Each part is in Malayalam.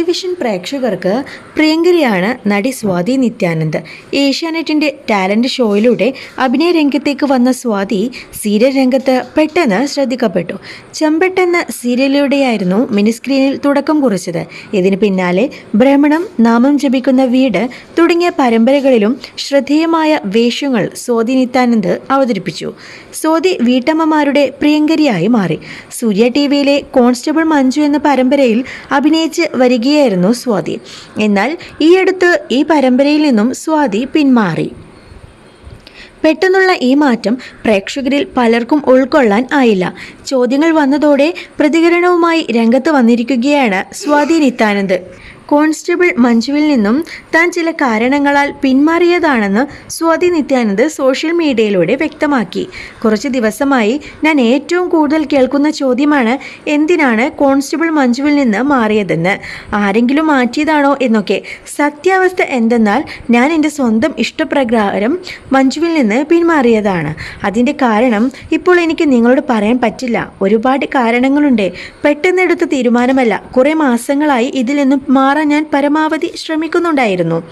ടെലിവിഷൻ പ്രേക്ഷകർക്ക് പ്രിയങ്കരിയാണ് നടി സ്വാതി നിത്യാനന്ദ്. ഏഷ്യാനെറ്റിന്റെ ടാലന്റ് ഷോയിലൂടെ അഭിനയ രംഗത്തേക്ക് വന്ന സ്വാതി സീരിയൽ രംഗത്ത് പെട്ടെന്ന് ശ്രദ്ധിക്കപ്പെട്ടു. ചെമ്പെട്ടെന്ന സീരിയലിലൂടെയായിരുന്നു മിനിസ്ക്രീനിൽ തുടക്കം കുറിച്ചത്. ഇതിന് പിന്നാലെ ഭ്രമണം നാമം ജപിക്കുന്ന വീട് തുടങ്ങിയ പരമ്പരകളിലും ശ്രദ്ധേയമായ വേഷങ്ങൾ സ്വാതി നിത്യാനന്ദ് അവതരിപ്പിച്ചു. സ്വാതി വീട്ടമ്മമാരുടെ പ്രിയങ്കരിയായി മാറി. സൂര്യ ടി വിയിലെ കോൺസ്റ്റബിൾ മഞ്ജു എന്ന പരമ്പരയിൽ അഭിനയിച്ച് വരികയായിരുന്നു സ്വാതി. എന്നാൽ ഈയടുത്ത് ഈ പരമ്പരയിൽ നിന്നും സ്വാതി പിന്മാറി. പെട്ടെന്നുള്ള ഈ മാറ്റം പ്രേക്ഷകരിൽ പലർക്കും ഉൾക്കൊള്ളാൻ ആയില്ല. ചോദ്യങ്ങൾ വന്നതോടെ പ്രതികരണവുമായി രംഗത്ത് വന്നിരിക്കുകയാണ് സ്വാതി നിത്യാനന്ദ്. കോൺസ്റ്റബിൾ മഞ്ജുവിൽ നിന്നും താൻ ചില കാരണങ്ങളാൽ പിന്മാറിയതാണെന്ന് സ്വാതി നിത്യാനന്ദ് സോഷ്യൽ മീഡിയയിലൂടെ വ്യക്തമാക്കി. കുറച്ച് ദിവസമായി ഞാൻ ഏറ്റവും കൂടുതൽ കേൾക്കുന്ന ചോദ്യമാണ് എന്തിനാണ് കോൺസ്റ്റബിൾ മഞ്ജുവിൽ നിന്ന് മാറിയതെന്ന്? ആരെങ്കിലും മാറ്റിയതാണോ എന്നൊക്കെ. സത്യാവസ്ഥ എന്തെന്നാൽ ഞാൻ എന്റെ സ്വന്തം ഇഷ്ടപ്രകാരം മഞ്ജുവിൽ നിന്ന് പിന്മാറിയതാണ്. അതിന്റെ കാരണം ഇപ്പോൾ എനിക്ക് നിങ്ങളോട് പറയാൻ പറ്റില്ല. ഒരുപാട് കാരണങ്ങളുണ്ട്. പെട്ടെന്നെടുത്ത തീരുമാനമല്ല. കുറേ മാസങ്ങളായി ഇതിൽ നിന്നും മാറാൻ ഞാൻ പരമാവധി ശ്രമിക്കുന്നുണ്ടായിരുന്നു.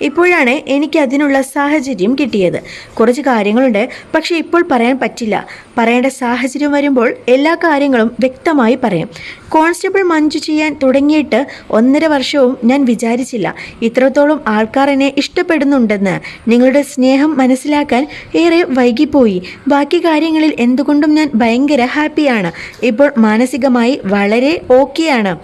ഇപ്പോഴാണ് എനിക്ക് അതിനുള്ള സാഹചര്യം കിട്ടിയത്. കുറച്ച് കാര്യങ്ങളുണ്ട്. പക്ഷേ ഇപ്പോൾ പറയാൻ പറ്റില്ല. പറയേണ്ട സാഹചര്യം വരുമ്പോൾ എല്ലാ കാര്യങ്ങളും വ്യക്തമായി പറയും. കോൺസ്റ്റബിൾ മഞ്ജു ചെയ്യാൻ തുടങ്ങിയിട്ട് ഒന്നര വർഷവും ഞാൻ വിചാരിച്ചില്ല. ഇത്രത്തോളം ആൾക്കാർ എന്നെ ഇഷ്ടപ്പെടുന്നുണ്ടെന്ന്. നിങ്ങളുടെ സ്നേഹം മനസ്സിലാക്കാൻ ഏറെ വൈകിപ്പോയി. ബാക്കി കാര്യങ്ങളിൽ എന്തുകൊണ്ടും ഞാൻ ഭയങ്കര ഹാപ്പിയാണ്. ഇപ്പോൾ മാനസികമായി വളരെ ഓക്കെയാണ്.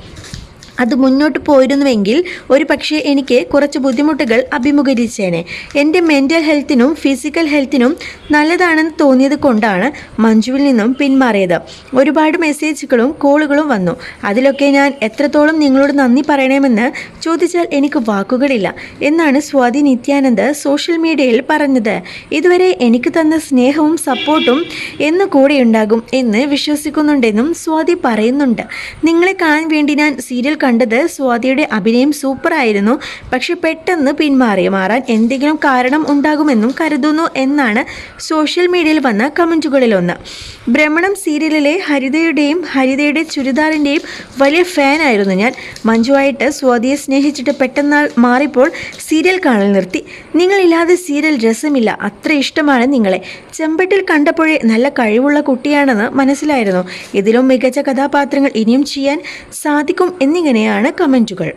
അത് മുന്നോട്ട് പോയിരുന്നുവെങ്കിൽ ഒരു പക്ഷേ എനിക്ക് കുറച്ച് ബുദ്ധിമുട്ടുകൾ അഭിമുഖീകരിച്ചേനെ. എന്റെ മെന്റൽ ഹെൽത്തിനും ഫിസിക്കൽ ഹെൽത്തിനും നല്ലതാണെന്ന് തോന്നിയത് കൊണ്ടാണ് മഞ്ജുവിൽ നിന്നും പിന്മാറിയത്. ഒരുപാട് മെസ്സേജുകളും കോളുകളും വന്നു. അതിലൊക്കെ ഞാൻ എത്രത്തോളം നിങ്ങളോട് നന്ദി പറയണമെന്ന് ചോദിച്ചാൽ എനിക്ക് വാക്കുകളില്ല എന്നാണ് സ്വാതി നിത്യാനന്ദ് സോഷ്യൽ മീഡിയയിൽ പറഞ്ഞത്. ഇതുവരെ എനിക്ക് തന്ന സ്നേഹവും സപ്പോർട്ടും എന്ന് കൂടെ ഉണ്ടാകും എന്ന് വിശ്വസിക്കുന്നുണ്ടെന്നും സ്വാതി പറയുന്നുണ്ട്. നിങ്ങളെ കാണാൻ വേണ്ടി ഞാൻ സീരിയൽ കണ്ടത് സ്വാതിയുടെ അഭിനയം സൂപ്പറായിരുന്നു പക്ഷെ പെട്ടെന്ന് പിന്മാറി. മാറാൻ എന്തെങ്കിലും കാരണം ഉണ്ടാകുമെന്നും കരുതുന്നു എന്നാണ് സോഷ്യൽ മീഡിയയിൽ വന്ന കമന്റുകളിലൊന്ന് ഭ്രമണം സീരിയലിലെ ഹരിതയുടെയും ഹരിതയുടെ ചുരിദാറിന്റെയും വലിയ ഫാനായിരുന്നു ഞാൻ. മഞ്ജുവായിട്ട് സ്വാതിയെ സ്നേഹിച്ചിട്ട് പെട്ടെന്നാൾ മാറിപ്പോൾ സീരിയൽ കാണൽ നിർത്തി. നിങ്ങളില്ലാതെ സീരിയൽ രസമില്ല. അത്ര ഇഷ്ടമാണ് നിങ്ങളെ. ചെമ്പട്ടിൽ കണ്ടപ്പോഴേ നല്ല കഴിവുള്ള കുട്ടിയാണെന്ന് മനസ്സിലായിരുന്നു. ഇതിലും മികച്ച കഥാപാത്രങ്ങൾ ഇനിയും ചെയ്യാൻ സാധിക്കും இனிமையான கமெண்ட்டுகள்